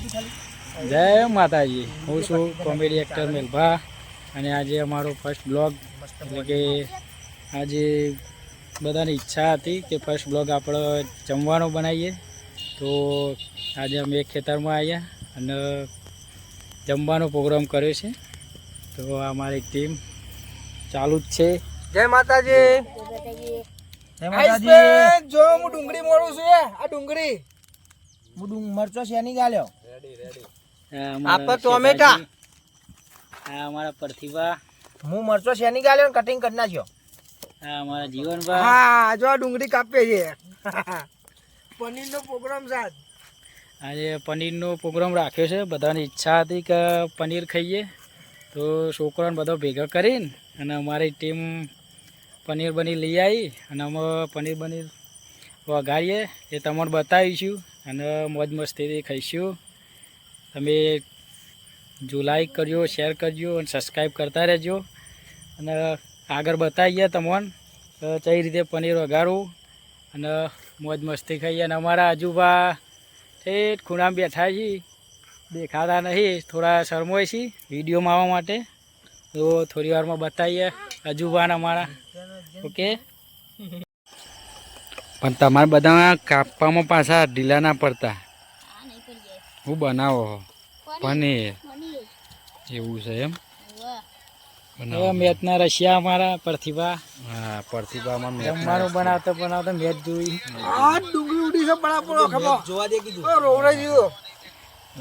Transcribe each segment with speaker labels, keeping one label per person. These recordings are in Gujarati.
Speaker 1: જય માતાજી. હું છું કોમેડી એક્ટર મેલભા અને આજે અમારો ફર્સ્ટ બ્લોગ એટલે કે આજે બધાની ઈચ્છા હતી કે ફર્સ્ટ બ્લોગ આપણે જમવાનો બનાવીએ. તો આજે અમે એક ખેતરમાં આવ્યા અને જમવાનો પ્રોગ્રામ કર્યો છે. તો આ અમારી ટીમ ચાલુ જ છે.
Speaker 2: જય માતાજી.
Speaker 1: જય
Speaker 2: માતાજી. જો હું ડુંગળી મોડું છું આ ડુંગળી. હું ડુંગ મરચો શેની ગાલ્યો?
Speaker 1: આ અમારા
Speaker 2: આપણે ટોમેટા.
Speaker 1: શેઠાજી. અમારા પ્રતિભા.
Speaker 2: હું મરચો શેની ગાલ્યો કટિંગ કરી નાખ્યો?
Speaker 1: હા અમારા જીવનભા
Speaker 2: હા જો ડુંગળી કાપીએ છે પનીર નો પ્રોગ્રામ સાથ
Speaker 1: આજે પનીરનો પ્રોગ્રામ રાખ્યો છે. બધાની ઈચ્છા હતી કે પનીર ખાઈએ. તો છોકરાને બધો ભેગા કરીને અને અમારી ટીમ પનીર બનીર લઈ આવી અને અમે પનીર બનીર વઘારીએ. એ તમને બતાવીશું અને મોજ મસ્તીથી ખાઈશું. તમે જો લાઈક કરજો શેર કરજો અને સબસ્ક્રાઈબ કરતા રહેજો. અને આગળ બતાવીએ તમને કઈ રીતે પનીર વઘારવું. અને મોજ મસ્તી ખાઈએ અને અમારા આજુબા ઠેઠ ખૂણામાં બેઠા છીએ દેખાતા નહીં થોડા શરમોય છીએ વિડીયોમાં આવવા માટે. તો થોડી વારમાં બતાવીએ અજુબાન અમારા. ઓકે? પણ તમારે બધા કાપવામાં પાછા ઢીલા ના પડતા. હું. બનાવો પનીર. એવું છે એમ? બનાવો મેચના રશિયા અમારા પ્રતિભા. હા પ્રતિભામાં જમવાનું બનાવતો બનાવતો મેચ જોઈ.
Speaker 2: આ ડુંગળી ઉડી છે બડા પડો ખબર. જોવા દે કીધું. ઓ રોવડે જીવો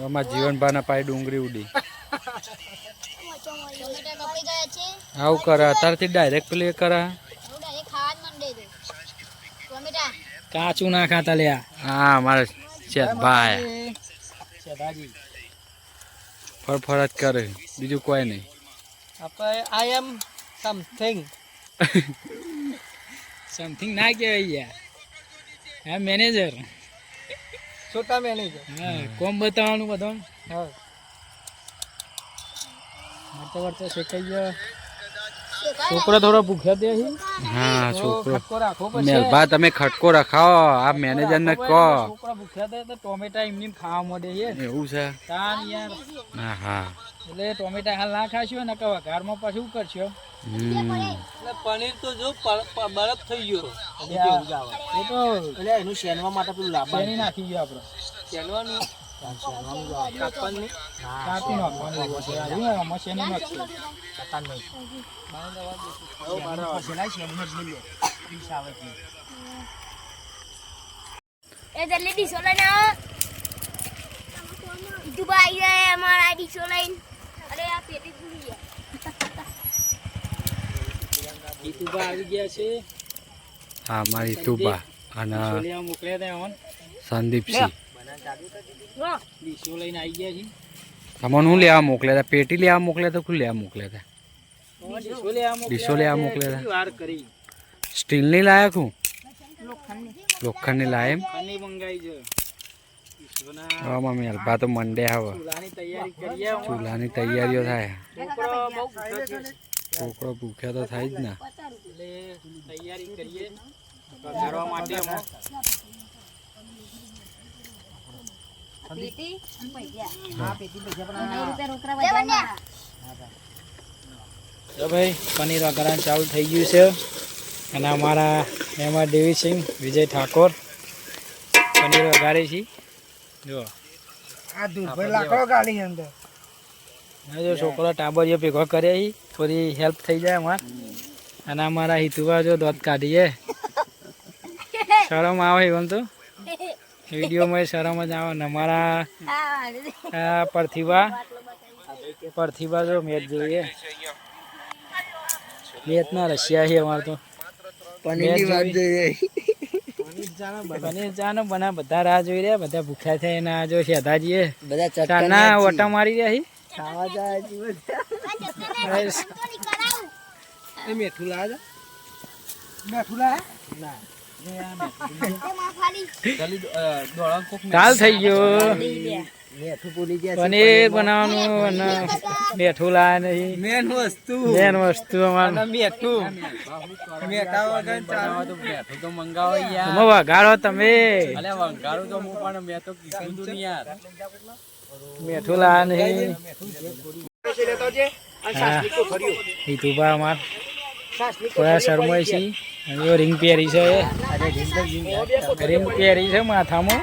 Speaker 1: એમાં જીવનભાના પાય ડુંગળી ઉડી.
Speaker 3: ટોમેટા કપાઈ ગયા છે
Speaker 1: આવું કરે અત્યારથી ડાયરેક્ટ પ્લે કરે. કાચું ના ખાતા લ્યા. હા મારે શેઠભાઈ શેઠાજી ફરફર જ કરે બીજું કોઈ નહીં.
Speaker 2: આપણે આઈ એમ સમથિંગ
Speaker 1: સમથિંગ ના કહેવાય યાર. હા મેનેજર
Speaker 2: છોટા મેનેજર
Speaker 1: હા કોમ બતાવવાનું બધું
Speaker 2: હા.
Speaker 1: વર્તો વર્તો શેકાઈ ગયો. છોકરો થોડો ભૂખ્યો દે હા છોકરો.
Speaker 2: ખટકો રાખો પછી
Speaker 1: મેલભા તમે ખટકો રખાવો. આ મેનેજર ને કહો. છોકરા ભૂખ્યા દે તો ટોમેટા એમની ખાવા મળે છે. એવું છે? તાન યાર. હા હા એટલે ટોમેટા હાલ ના ખાશો ને કે વઘારમાં પછી શું કરશો?
Speaker 2: એટલે પનીર તો જો બરફ થઈ ગયો.
Speaker 1: એ તો
Speaker 2: એટલે એનું શેનવા માટે પેલું લાંબા
Speaker 1: નાખી ગયો આપડે
Speaker 2: શેનવાનું? કાપવાનું
Speaker 1: કાપી નાખવાનું એવું છે. આ શું આમાં શેની નાખશે?
Speaker 3: એ જલ્દી ડીશો લઈને આવો દુબાઈ ગયા અમારા ડીશો લઈને અરે આ પેટી ભૂલી ગયા
Speaker 1: ઈતુબા આવી ગયા છે હા મારી ઈતુબા અને મોકલ્યા હતા ઓન સંદીપસિંહ
Speaker 3: હો
Speaker 1: ડીશો લઈને આવી ગયા છે. તમને હું લેવા મોકલ્યા હતા? પેટી લેવા મોકલ્યા હતા શું લેવા મોકલ્યા હતા? ડીશો લેવા મોકલ્યા હતા? સ્ટીલની લાયક હું લોખંડની લાય એમ? આમાં અલ્પા તો મંડે હવે. ચૂલાની તૈયારીઓ થાય. છોકરો ભૂખ્યા તો થાય જ ને. તૈયારી કરીએ. માટે
Speaker 3: પેટી પૈસા
Speaker 1: તો ભાઈ પનીર વઘારવાનું ચાલુ થઈ ગયું છે. અને અમારા એમાં દેવીસિંહ વિજય ઠાકોર પનીર વઘારે છે. જો
Speaker 2: આ દૂધભાઈ લાકડો ગાડી અંદર.
Speaker 1: જો છોકરો ભેગો કરે છે થોડી હેલ્પ થઈ જાય અમાર. અને અમારા હિતુભા જો દોત કાઢીએ. શરમ આવે એમ તો. વિડીયોમાં શરમ જ આવે અમારા આ પ્રતિભા પ્રતિભા જો મેચ જોઈએ. મેચના રશિયા છે અમારે તો. પનીર બના બધા રાહ જોઈ રહ્યા બધા ભૂખ્યા છે ના જો શેધાજીએ
Speaker 2: બધા
Speaker 1: ચાના ઓટા મારી રહ્યા
Speaker 2: ખાવા જાય છે લાવે મીઠું લાવે ના.
Speaker 1: ચાલ થઈ ગયો.
Speaker 2: મેઠું ભૂલી ગયા
Speaker 1: પનીર બનાવવાનું અને મેઠું લાયા નહીં
Speaker 2: મેન વસ્તુ.
Speaker 1: મેન વસ્તુ અમારે.
Speaker 2: મેઠું. મેઠું
Speaker 4: તો બેઠું મંગાવો યાર.
Speaker 1: તમે વઘાડો તમે.
Speaker 4: અલે વંગાડું તો હું પણ મેં તો કીધું તું યાર.
Speaker 1: મેઠું લાયા નહીં હા હિતુભા અમાર. થોડા શરમાય છે. અને રિંગ પહેરી છે. રિંગ પહેરી છે માથામાં.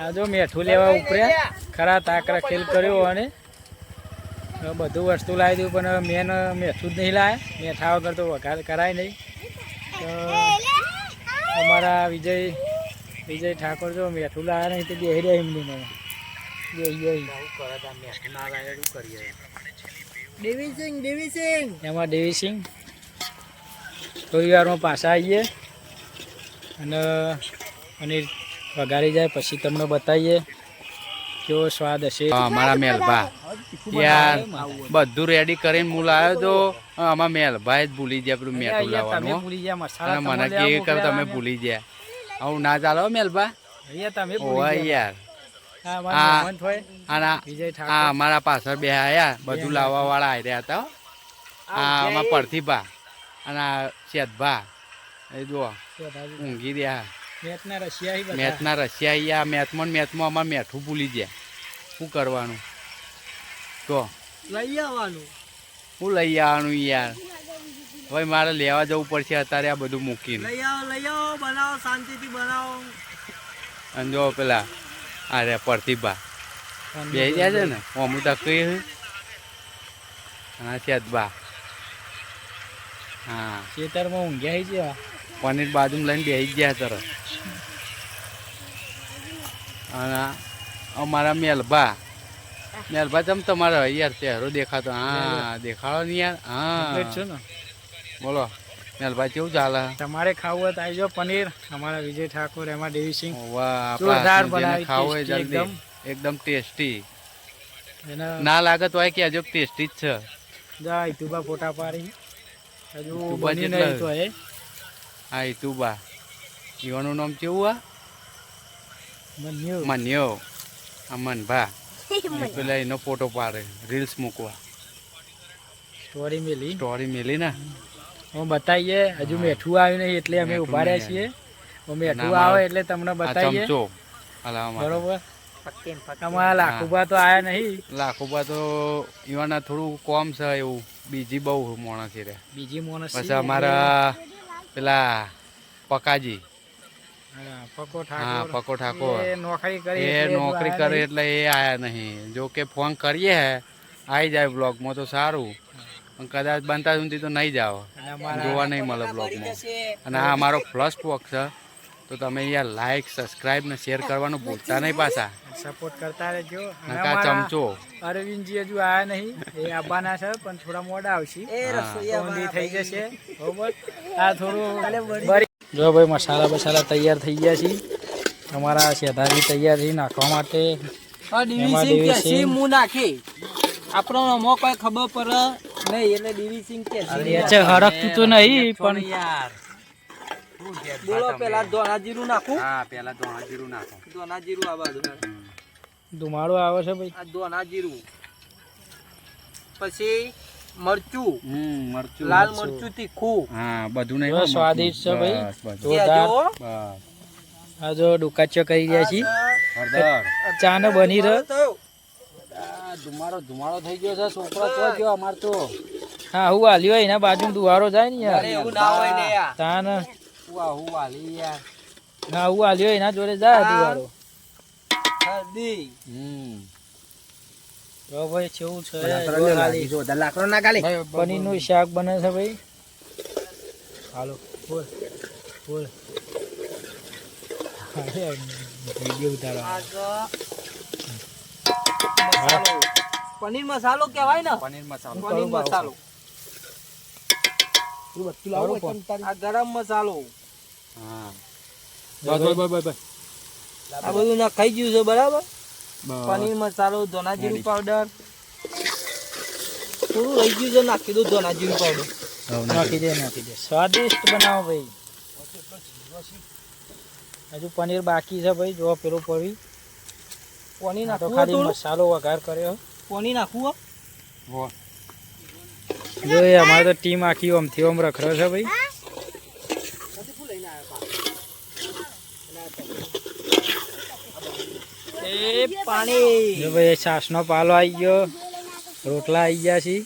Speaker 1: આ જો મેઠું લેવા ઉપર્યા ખરા તાકરા ખેલ કર્યો અને બધું વસ્તુ લાવી દઉં પણ મેન મેઠું જ નહીં લાવે મેઠા વગર તો વઘાર કરાય નહીં. તો અમારા વિજય વિજય ઠાકોર જો મેઠું લાવે નહીં તો બેહી રહ્યા એમની મને બેહી. ગયા
Speaker 2: દેવીસિંહ દેવીસિંહ
Speaker 1: એમાં દેવીસિંહ થોડી વારમાં પાછા આવીએ અને પનીર વઘારી જાય પછી તમને બતાવીએ કેવો સ્વાદ હશે.
Speaker 4: અમારા મેલભા. યાર બધું રેડી કરીને હું લાવ્યો તો આમાં મેલભાઈ જ ભૂલી ગયા પેલું મેઠું
Speaker 1: તમે
Speaker 4: લાવવાનું
Speaker 1: ભૂલી ગયા
Speaker 4: મને કે તમે ભૂલી ગયા. આવું ના ચાલો મેલભાઈ મેલભા.
Speaker 1: તમે
Speaker 4: યાર.
Speaker 1: હા,
Speaker 4: આ- અમારા પાછળ બે આયા બધું લાવવા વાળા આવી રહ્યા હતા આમાં પરથીભા અને આ શેતભા એ જુઓ. ઊંઘી રહ્યા.
Speaker 1: મેથના રશિયા
Speaker 4: મેથના રશિયા અહીંયા મેથમાં મેથમાં અમારે મેઠું ભૂલી ગયા. શું કરવાનું? તો.
Speaker 2: લઈ આવવાનું.
Speaker 4: હું લઈ આવવાનું યાર. હવે મારે લેવા જવું પડશે અત્યારે આ બધું મૂકીને.
Speaker 2: લઈ આવો લઈ આવો બનાવો શાંતિથી બનાવો.
Speaker 4: અને જો પેલા આ રે પ્રતિભા બે ગયા છે ને? અમૃત કઈ હા? શેતબા હા.
Speaker 1: ખેતરમાં ઊંઘ્યા છે
Speaker 4: પનીર બાજુ લઈને બેસી ગયા તરત. અને અમારા મેલભા. મેલભા તમ તમારા યાર ચહેરો દેખાતો? હા દેખાડો ને યાર. હા.
Speaker 1: ને?
Speaker 4: બોલો. મેલભા કેવું ચાલે?
Speaker 1: તમારે ખાવું હોય તો આવી પનીર અમારા વિજય ઠાકોર એમાં દેવીસિંહ જોરદાર બનાવી,
Speaker 4: ખાવું હોય જલ્દી.
Speaker 1: એકદમ.
Speaker 4: એકદમ ટેસ્ટી. ના લાગે તો આ કે હજુ ટેસ્ટી જ છે.
Speaker 1: જા ઇતુબા ફોટા પાડી. હજુ
Speaker 4: બની
Speaker 1: નહીં તો એ
Speaker 4: હા એ જીવાનું નામ કેવું આ?
Speaker 1: મન્યો.
Speaker 4: મન્યો. અમન ભા પેલા એનો ફોટો પાડે રીલ્સ મૂકવા.
Speaker 1: સ્ટોરી મેલી.
Speaker 4: સ્ટોરી મેલી ને?
Speaker 1: હું બતાવીએ. હજુ મેઠું આવ્યું નહીં એટલે અમે ઊભા રહ્યા છીએ. હું મેઠું આવે એટલે તમને બતાવીએ. બરોબર? અમારા લાખુબા તો આયા નહીં.
Speaker 4: લાખોબા તો ઈવાના થોડું કોમ છે એવું. બીજી બહુ માણસ છે રે.
Speaker 1: બીજી મોનસ
Speaker 4: પછી અમારા પેલા પકાજી.
Speaker 1: હા, પકો
Speaker 4: હા
Speaker 1: ઠાકોર
Speaker 4: પકો ઠાકોર.
Speaker 1: એ નોકરી કરે એટલે
Speaker 4: એ આયા નહીં. જો કે ફોન કરીએ હે આવી જાય બ્લોગમાં તો સારું. પણ કદાચ બનતા સુધી તો નહીં જાઓ.
Speaker 1: અને
Speaker 4: જોવા નહીં મળે બ્લોગમાં અને આ અમારો ફર્સ્ટ વોક છે. તો તમે અહીંયા લાઈક સબસ્ક્રાઇબ ને શેર કરવાનું ભૂલતા નહીં પાછા.
Speaker 1: સપોર્ટ કરતા રહેજો. અને
Speaker 4: નકા
Speaker 1: અમારા
Speaker 4: ચમચો.
Speaker 1: અરવિંદજી હજુ આયા નહીં. એ આવવાના છે પણ થોડા મોડા આવશે.
Speaker 2: એ
Speaker 1: થઈ જશે. બરોબર? આ થોડું જો ભાઈ મસાલા બસાલા તૈયાર થઈ ગયા છે. અમારા શેધાજી તૈયાર છે નાખવા માટે.
Speaker 2: આપણો અમો કોઈ ખબર પડે. નહીં એટલે દેવીસિંહ કે
Speaker 1: છે હરકતું તો નહીં પણ
Speaker 4: યાર.
Speaker 2: બોલો પેલા ધોણા જીરું નાખું.
Speaker 4: હા પેલા ધોણા જીરું નાખો.
Speaker 2: ધોણા જીરું આ બાજુ.
Speaker 1: ધુમાડો આવે છે ભાઈ.
Speaker 2: આ ધોણા જીરું પછી મરચું.
Speaker 4: હમ મરચું
Speaker 2: લાલ મરચું. તીખું.
Speaker 4: હા બધું નહીં
Speaker 1: સ્વાદિષ્ટ છે ભાઈ. જોરદાર. આ જો ડુકાચો કરી રહ્યા છીએ.
Speaker 4: હળદર
Speaker 1: ચા ને બની રહ્યો.
Speaker 4: ધુમાડો ધુમાડો થઈ ગયો છે છોકરો તો ગયો અમાર તો?
Speaker 1: હા હું હાલ્યો એના બાજુ દુવારો જાય ને
Speaker 2: અરે
Speaker 1: યાર
Speaker 2: એવું ના હોય ને યાર.
Speaker 1: તાન.
Speaker 4: વાહ હું વાલી યાર.
Speaker 1: ના હું હાલ્યો એના જોડે જાય દુવારો.
Speaker 2: હળદી
Speaker 4: હમ.
Speaker 1: તો ભાઈ કેવું છે? જો
Speaker 2: લાકડો ના ગાલી
Speaker 1: પનીરનું શાક બને છે ભાઈ. હાલો બોલ બોલ. વીડિયો ઉતારો
Speaker 2: મસાલો પનીર મસાલો કહેવાય ને?
Speaker 4: પનીર મસાલો.
Speaker 2: પનીર મસાલો. આ ગરમ મસાલો.
Speaker 4: હા.
Speaker 2: આ બધું નખાઈ ગયું છે બરાબર? પનીર મસાલો ધોના જીરું પાવડર થોડું રહી ગયું છે નાખી દઉં ધોના જીરું પાવડર
Speaker 1: નાખી દે નાખી દે. સ્વાદિષ્ટ બનાવો ભાઈ. હજુ પનીર બાકી છે ભાઈ જો પેલું પડી.
Speaker 2: પાણી
Speaker 1: આ તો ખાલી મસાલો વઘાર કર્યો.
Speaker 2: પાણી નાખવું હો?
Speaker 1: જો એ અમારે તો ટીમ આખી ઓમથી ઓમ રખડો છે ભાઈ.
Speaker 2: એ પાણી.
Speaker 1: જો ભાઈ છાસનો પાલો આવી ગયો. રોટલા આવી ગયા છે.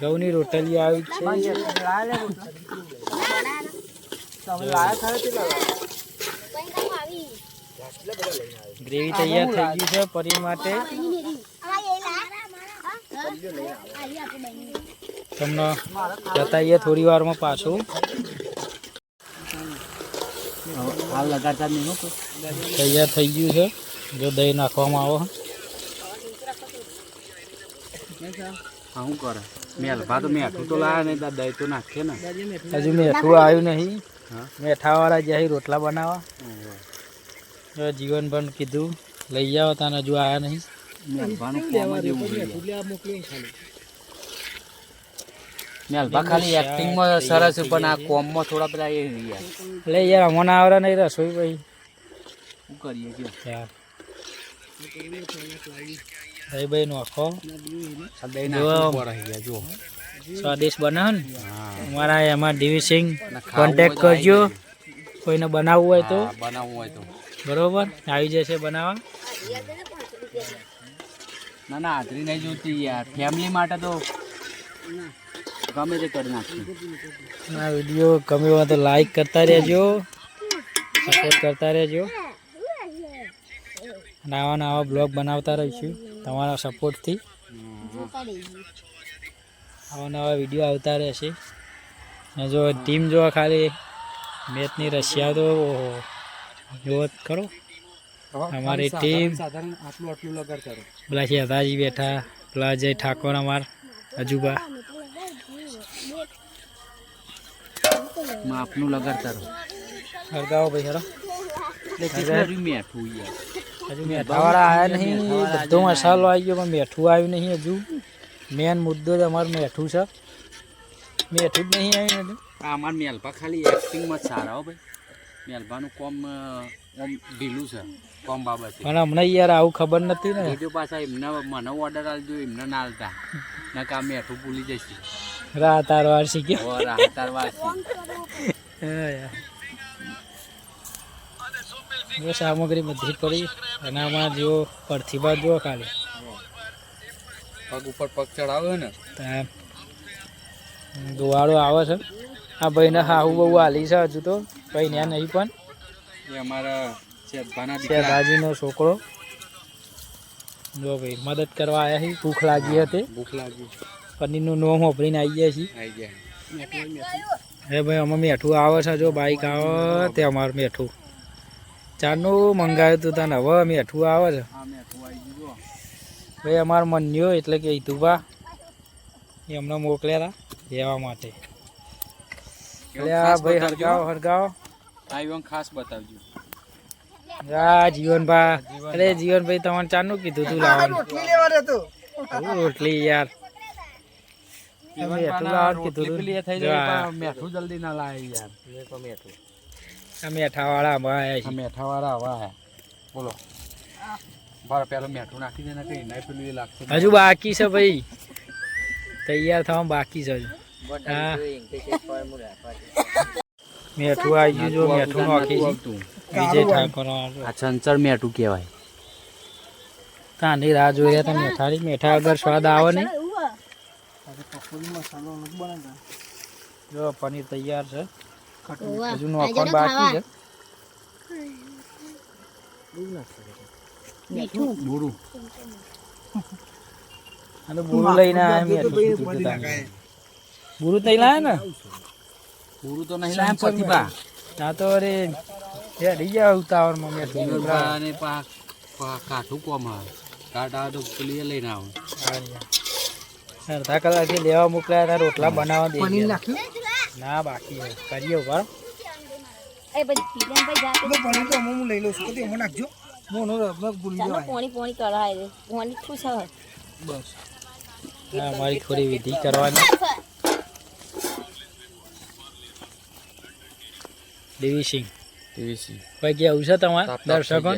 Speaker 1: ઘઉંની રોટલી આવી છે
Speaker 2: તમે લાયા ખરા કેટલા લાયા?
Speaker 3: કઈ કામ આવી
Speaker 1: ગ્રેવી તૈયાર થઈ ગઈ છે પરી માટે. તમને બતાવીએ થોડી વારમાં પાછું. તૈયાર થઈ ગયું છે. જો દહીં નાખવામાં આવો.
Speaker 4: શું કરે? મેલભા તો મેઠું તો લાયા નહીં દહીં તો નાખીએ ને.
Speaker 1: હજુ મેઠું આવ્યું નહીં. મેઠાવાળા જ્યાં રોટલા બનાવવા. જીવન પણ કીધું લઈ જાઓ તાને હજુ આવ્યા નહીં.
Speaker 4: મેલભા ખાલી. એક્ટિંગમાં સરસ છે પણ આ કોમમાં થોડા પેલા એ
Speaker 1: એટલે યાર. અમને આવડે નહીં રસોઈ ભાઈ.
Speaker 4: શું કરીએ કયો
Speaker 1: યાર. ભાઈ ભાઈ નાખો સ્વાદિષ્ટ બનાવો ને?
Speaker 4: હા.
Speaker 1: અમારા એમાં ડીવી
Speaker 4: ખાવું
Speaker 1: કોન્ટેક્ટ કરજો. કોઈને બનાવવું હોય તો.
Speaker 4: બનાવવું હોય તો.
Speaker 1: બરોબર? આવી જશે બનાવવા?
Speaker 4: ના ના હાજરી નહીં જોતી યાર. ફેમિલી માટે તો ગમે તે કરી નાખશું
Speaker 1: આ વીડિયો ગમે હોય તો લાઈક કરતા રહેજો. સપોર્ટ કરતા રહેજો. નવા નવા બ્લોગ બનાવતા રહીશું તમારા સપોર્ટથી આવા નવા વીડિયો આવતા રહેશે. અને જો ટીમ જો ખાલી મેચની રશિયા તો ઓહો. જુઓ કરો. અમારી ટીમ
Speaker 2: આટલું આટલું.
Speaker 1: પેલા શેતાજી બેઠા પેલા જય ઠાકોર અમાર અજુબા.
Speaker 4: માપનું લગાડતા કરો
Speaker 1: હરગાવો ભાઈ હરો.
Speaker 4: હજુ મેઠું
Speaker 1: મેઠાવાળા આવ્યા નહીં બધો મસાલો આવી ગયો પણ મેઠું આવ્યું નહીં હજુ. મેન મુદ્દો જ અમારું મેઠું છે. મેઠું જ નહીં આવ્યું હજુ.
Speaker 4: આ અમાર મેલભા ખાલી એક્ટિંગમાં જ સારા હો ભાઈ. મેલભાનું કોમ ઓમ ઢીલું છે કોમ બાબતે.
Speaker 1: પણ અમને યાર આવું ખબર નથી ને.
Speaker 4: એ જો પાછા એમને મને ઓર્ડર આલજો એમને ના આલતા. ના કામ મેઠું ભૂલી જશે.
Speaker 1: રાહ તાર વાર શીખ્યો.
Speaker 4: ઓ રાહતાર વાસી
Speaker 1: જો સામગ્રી બધી જ પડી અને આમાં જો બાદ જુઓ ખાલી.
Speaker 4: પગ ઉપર પગ ચડાવ્યો ને.
Speaker 1: દુવાળો આવે છે. આ ભાઈને હાહુ બહુ હાલી છે હજુ તો. ભાઈ ત્યાં નહીં પણ.
Speaker 4: એ અમારા શેઠભાના દીકરા.
Speaker 1: શેઠાજીનો છોકરો. જો ભાઈ મદદ કરવા આવ્યા છે ભૂખ લાગી હતી.
Speaker 4: ભૂખ લાગી.
Speaker 1: પનીરનું નોમ વાપરીને આવી ગયા છીએ.
Speaker 4: આવી ગયા.
Speaker 1: હે ભાઈ અમે મેઠું આવે છે જો બાઈક આવે તે અમારું મેઠું. ચારનું મંગાવ્યું હતું તને હવે મેઠું આવે છે. ભાઈ અમારો મન્યો એટલે કે હિતુભા એ અમને મોકલ્યા હતા લેવા માટે. ભાઈ હરગાવો હરગાવો.
Speaker 4: આ ખાસ બતાવજો.
Speaker 1: આ જીવનભા. અરે જીવનભાઈ તમારે ચાનું કીધું તું લાવવાનું.
Speaker 2: રોટલી લેવા
Speaker 1: રોટલી યાર. તું.
Speaker 4: રોટલી થઈ
Speaker 1: આ-
Speaker 4: જાય પણ મેઠું જલ્દી ના લાવે યાર. મેઠું.
Speaker 1: આ મેઠાવાળા આમાં આવ્યા
Speaker 4: આ મેઠા વાળા આવા બોલો. બરાબર પેલો મેઠું નાખી દે ને કઈ ના પેલું એ
Speaker 1: હજુ બાકી છે ભાઈ. તૈયાર થવા બાકી છે હજુ. હા. મેઠું આવી ગયું જો મેઠું નાખી. વિજય ઠાકોર
Speaker 4: આ ચંચળ મેઠું કહેવાય.
Speaker 1: તાંડી રાહ જોઈ રહ્યા હતા મેઠાની મેઠા વગર સ્વાદ આવે
Speaker 2: બનાવતા
Speaker 1: જો પનીર તૈયાર છે. હજુ નોખવાનું બાકી છે.
Speaker 4: બુરું.
Speaker 1: અને લઈને કીધું તઈ લાયા ને?
Speaker 4: બુરું તો નહીં લાયા પ્રતિભા
Speaker 1: ના તો અરે હેડી ગયા ઉતાવળમાં મેઠું
Speaker 4: પ્રતિભા ને પા પા કાઠું કોમ. આવે આવે તો પેલી એ લઈને આવું.
Speaker 1: અડધા કલાકથી લેવા મોકલ્યા હતા રોટલા બનાવવા દે ના બાકી છે કરીએ ઊભા.
Speaker 3: એ પછી ભાઈ જાતે
Speaker 2: તો હું લઈ લઉં છું. તો હું નાખજો મોનો રબક ભૂલી
Speaker 3: જાવ
Speaker 2: જવાય.
Speaker 3: પોણી પોણી કરાય રે પોણી ખુશ હોય.
Speaker 2: બસ.
Speaker 1: આ અમારી થોડી વિધિ કરવાની. દેવી સિંહ.
Speaker 4: ટીવીસી
Speaker 1: કોઈ કેવું છે તમારે? દર્શકો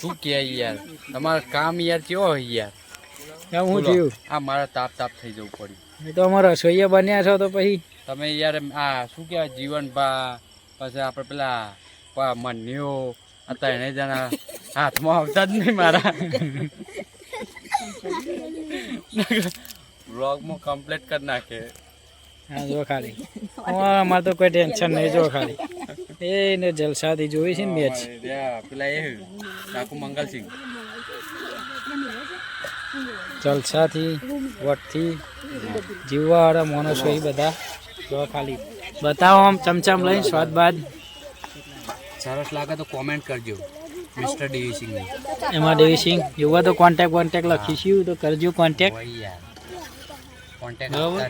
Speaker 4: શું કે યાર? તમારું કામ યાર કેવો હોય યાર?
Speaker 1: એમ હું. થયું?
Speaker 4: આ મારા તાપ તાપ થઈ જવું પડ્યું.
Speaker 1: તો અમારા રસોઈયા બન્યા છો તો પછી?
Speaker 4: તમે યાર આ શું કહેવાય? જીવનભા પછી આપણે પેલા પા- મન્યો આ ત્રણે જણા હાથમાં આવતા જ નહીં મારા. બ્લોગમાં કમ્પ્લીટ કરી નાખે.
Speaker 1: હા જો ખાલી. અમારે તો કોઈ ટેન્શન નહીં જો ખાલી. એને જલસાથી જોઈ છે ને મેચ.
Speaker 4: પેલા એ ડાકુ મંગલસિંહ.
Speaker 1: જલસાથી વટથી જીવવાવાળા માણસો એ બધા. જો ખાલી. બતાવો આમ ચમચમ લઈને સ્વાદ બાદ.
Speaker 4: સરસ લાગે તો કોમેન્ટ કરજો મિસ્ટર ડીવી સિંહ
Speaker 1: એમાં દેવીસિંહ એવું તો કોન્ટેક કોન્ટેક લખીશું તો કરજો કોન્ટેક
Speaker 4: યાર. કોન્ટેક્ટ
Speaker 1: બરાબર.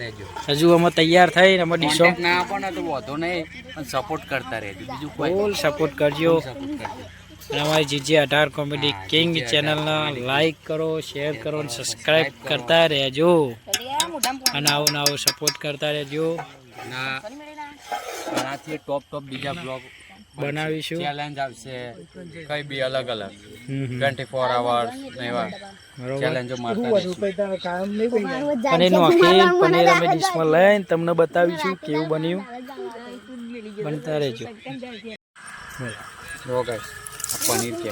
Speaker 1: હજુ અમે તૈયાર થઈ અમે ડીશો
Speaker 4: ના આપો ને તો વધો નહીં પણ સપોર્ટ કરતા રહેજો. બીજું કોઈ
Speaker 1: સપોર્ટ કરજો. અને અમારી જીજી અઢાર કોમેડી કિંગ ચેનલને લાઈક કરો શેર કરો અને સબસ્ક્રાઈબ કરતા રહેજો. અને આવો ને આવો સપોર્ટ કરતા રહેજો.
Speaker 4: ના. આનાથી ટોપ ટોપ બીજા બ્લોગ
Speaker 1: બનાવીશું.
Speaker 4: ચેલેન્જ આવશે. કઈ બી અલગ અલગ.
Speaker 1: હમ હમ.
Speaker 4: ટ્વેન્ટી ફોર અવર્સ એવા ચેલેન્જો મારતા
Speaker 1: આખી પનીર અમે ડીશમાં લઈને તમને બતાવીશું કેવું બન્યું. બનતા રહેજો.
Speaker 4: જો guys, પનીર કે.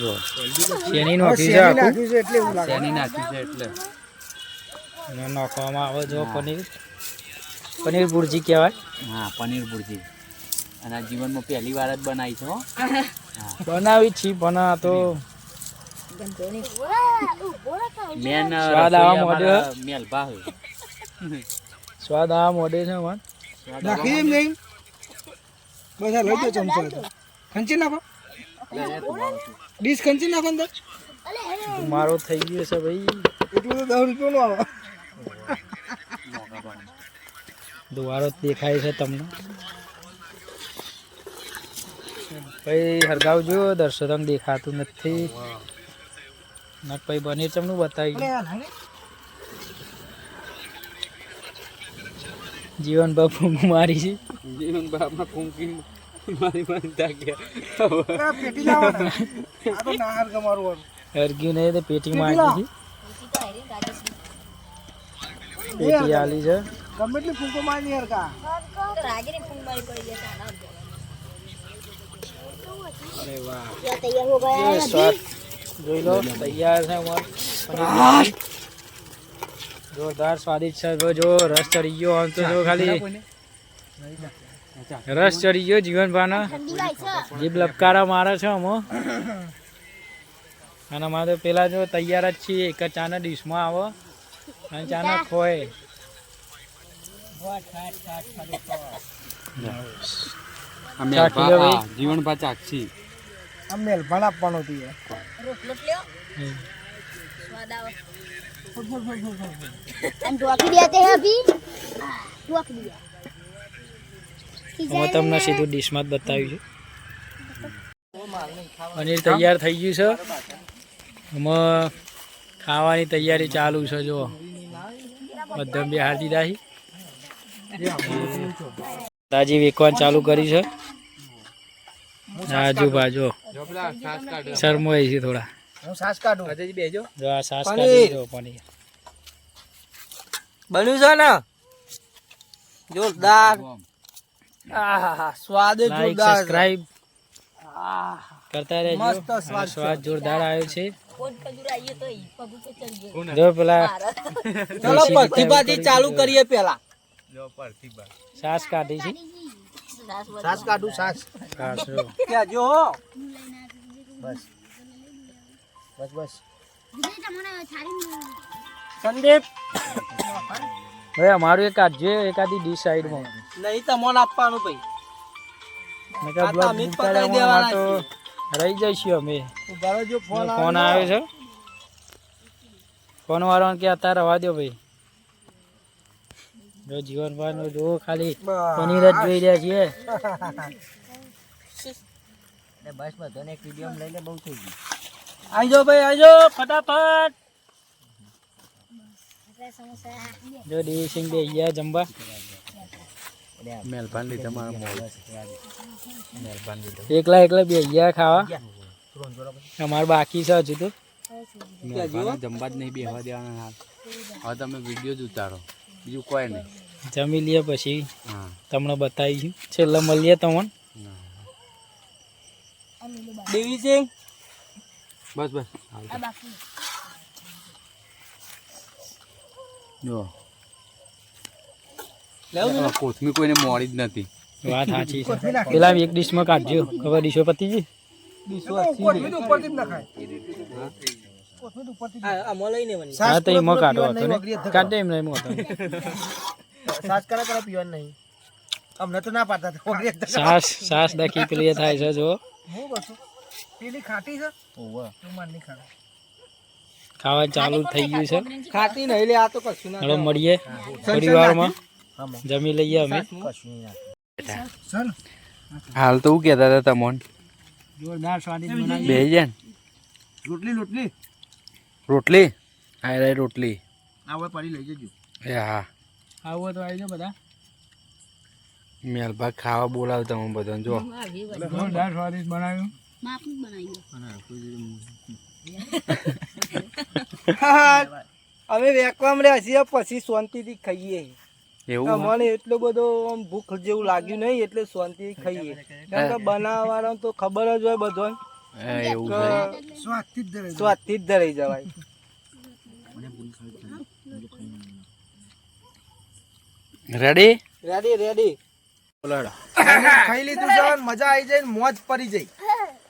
Speaker 4: જો.
Speaker 1: શેની નોખી છે આખું
Speaker 2: એટલે
Speaker 4: શેની નાખ્યું છે એટલે.
Speaker 1: નાખવામાં આવે જો પનીર. પનીર ભુરજી કહેવાય.
Speaker 4: હા પનીર ભુરજી. અને જીવનમાં પહેલી વાર જ બનાવી છે હો.
Speaker 1: બનાવી છી પણ આ તો
Speaker 4: મેન
Speaker 1: સ્વાદ આવા મોડે
Speaker 4: મેલભા હોય
Speaker 1: સ્વાદ આવા મોડે છે અમાર.
Speaker 2: નાખી એમ નહીં બસ આ લઈ દો ચમચો હતો ખંચી નાખો. ડીશ ખંચી નાખો અંદર.
Speaker 1: મારો થઈ ગયો છે ભાઈ.
Speaker 2: એટલું તો દસ રૂપિયાનું આવે.
Speaker 1: દુવારો દેખાય છે તમને. ભાઈ હરગાવજો દર્શક દેખાતું નથી. ના પછી પનીર ચમનું બતાવી. જીવન બાપુ મારી છે.
Speaker 4: જીવન જીવનભામાં ફૂંકી મારી મારી
Speaker 2: અરે પેટી લાવો આ તો ના હરગ મારું
Speaker 1: હરગ્યું નહીં તો પેટી મારી છે પેટી આલી છે.
Speaker 2: ગમે એટલી ફૂંકો મારી યાર કા
Speaker 3: તૈયાર
Speaker 1: છે જોરદાર સ્વાદિષ્ટ છે જો રસ ચડી ગયો આમ તો જો ખાલી. રસ ચડી ગયો જીવનભાના જીભ લપકારા મારે છે અમો અને અમારે તો પેલા જો તૈયાર જ છીએ એક જ ચાના ડીશમાં આવો અને ચાના ખોય ભાઈ.
Speaker 4: જીવનભા ચાક્ષી
Speaker 2: આ મેલભાન આપવાનું હતું
Speaker 3: હે
Speaker 1: અમે તમને સીધું ડીશમાં જ બતાવ્યું છે. પનીર તૈયાર થઈ ગયું છે. અમે ખાવાની તૈયારી ચાલુ છે જો મધ્યમ બે હાર દીધા છે. તાજી વેકવાન ચાલુ કરી છે. આજુ બાજુ
Speaker 4: જો પેલા
Speaker 1: શરમોય છે થોડા.
Speaker 2: હું સાસ કાઢું?
Speaker 4: અજયજી બેજો.
Speaker 1: જો આ સાસ કાઢી જો પનીર.
Speaker 2: બન્યું છે ને? જોરદાર. આહાહા, સ્વાદ જોરદાર
Speaker 1: સબસ્ક્રાઇબ કરતા રહેજો.
Speaker 2: મસ્ત સ્વાદ
Speaker 1: જોરદાર આવ્યો છે. જો પેલા
Speaker 2: ચલો કરીએ પેલા.
Speaker 4: જો પરથી બા
Speaker 1: સાસ કાઢી છે.
Speaker 2: સાસ કાઢું સાસ.
Speaker 1: કાઢો
Speaker 2: ક્યાં જો બસ. બસ બસ. સંદીપ.
Speaker 1: ભાઈ અમારું એક આજે એકાદી ડીશ સાઈડમાં
Speaker 2: નહીં તમને આપવાનું ભાઈ.
Speaker 1: નકર બ્લોગ રહી જઈશું અમે.
Speaker 2: ફોન
Speaker 1: ફોન આવે છે. ફોન વાળો કે અત્યારે રવા દો ભાઈ. જો જીવનભાઈ જો ખાલી પનીર જ જોઈ રહ્યા છીએ.
Speaker 2: બસ બધો તને એક વીડિયો લઈ લે બહુ થઈ ગયું. આવજો ભાઈ આવજો ફટાફટ.
Speaker 1: જો દેવીસિંહ બે ગયા જમવા.
Speaker 4: મહેરબાન લીધા મારા મોડું
Speaker 1: એકલા એકલા બે ગયા ખાવા. અમારે બાકી છે હજુ તો.
Speaker 4: જમવા જ નહીં બેહવા દેવાના હાલ. હવે તમે વીડિયો જ ઉતારો. બીજું કોઈ નહીં.
Speaker 1: જમી લઈએ પછી. તમને બતાવીશું છેલ્લે મળીએ તમને.
Speaker 2: દેવીસિંહ
Speaker 4: બસ બસ. જો. કોથમી કોઈને મોડી જ નથી.
Speaker 1: વાત સાચી છે. પેલા એક ડીશમાં કાઢજો. ખબર ડીશો પતી ગઈ
Speaker 2: ડીશો ઉપરથી જ નખાય
Speaker 1: હા તો એમાં કાઢો હતો ને કાઢે એમને એમાં હતો
Speaker 2: સાસ કરા કરા પીવાનું નહીં. અમને તો ના પાડતા હતા
Speaker 1: સાસ સાસ દખી પેલી થાય છે જો.
Speaker 2: હું કશું પેલી ખાટી છે? તું માર નહીં ખાટી.
Speaker 1: ખાવા ચાલુ થઈ ગયું છે.
Speaker 2: ખાતી નહીં લે આ તો કશું ના
Speaker 1: હવે મળીએ પરિવારમાં. વારમાં જમી લઈએ અમે.
Speaker 2: ચાલ.
Speaker 4: હાલ તો હું કહેતા હતા તમોન?
Speaker 1: જોરદાર સ્વાદિષ્ટ
Speaker 4: બે જાય ને
Speaker 2: રોટલી. રોટલી?
Speaker 4: હા રે રોટલી.
Speaker 2: આવો પડી લઈ જજો.
Speaker 4: એ હા.
Speaker 1: આવો તો આવી જાઓ બધા.
Speaker 4: મેલભાગ ખાવા બોલાવ તમે બધાને જો.
Speaker 1: જોરદાર સ્વાદિષ્ટ બનાવ્યું?
Speaker 2: અમે વેકવામ રહ્યા છીએ પછી શાંતિથી ખાઈએ.
Speaker 4: એવું
Speaker 2: મને એટલો બધો આમ ભૂખ જેવું લાગ્યું નહીં એટલે શાંતિથી ખાઈએ. કારણ કે બનાવવાનો તો ખબર જ હોય બધો
Speaker 4: હે, એવું
Speaker 2: સ્વાદથી જ ધરાઈ જવાય.
Speaker 4: રેડી
Speaker 2: રેડી રેડી ખાઈ લીધું છે મજા આવી જાય મોજ પડી જાય.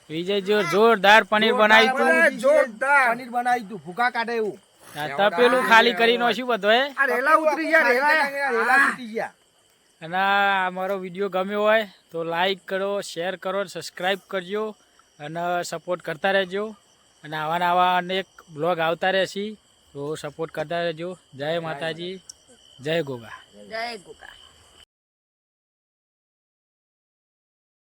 Speaker 1: વિજય જો જોરદાર પનીર બનાવ્યું હતું
Speaker 2: જોરદાર. પનીર બનાવી તું. ભૂકા કાઢે એવું.
Speaker 1: તપેલું ખાલી કરી નાખ્યું બધોએ
Speaker 2: આ રેલા ઉતરી ગયા રેલા રેલા તૂટી ગયા.
Speaker 1: અને આ અમારો વીડિયો ગમ્યો હોય તો લાઈક કરો શેર કરો સબસ્ક્રાઈબ કરજો. અને સપોર્ટ કરતા રહેજો. અને આવા આવા અનેક બ્લોગ આવતા રહેશે. તો સપોર્ટ કરતા રહેજો. જય માતાજી. જય ગોગા.
Speaker 3: જય ગોગા.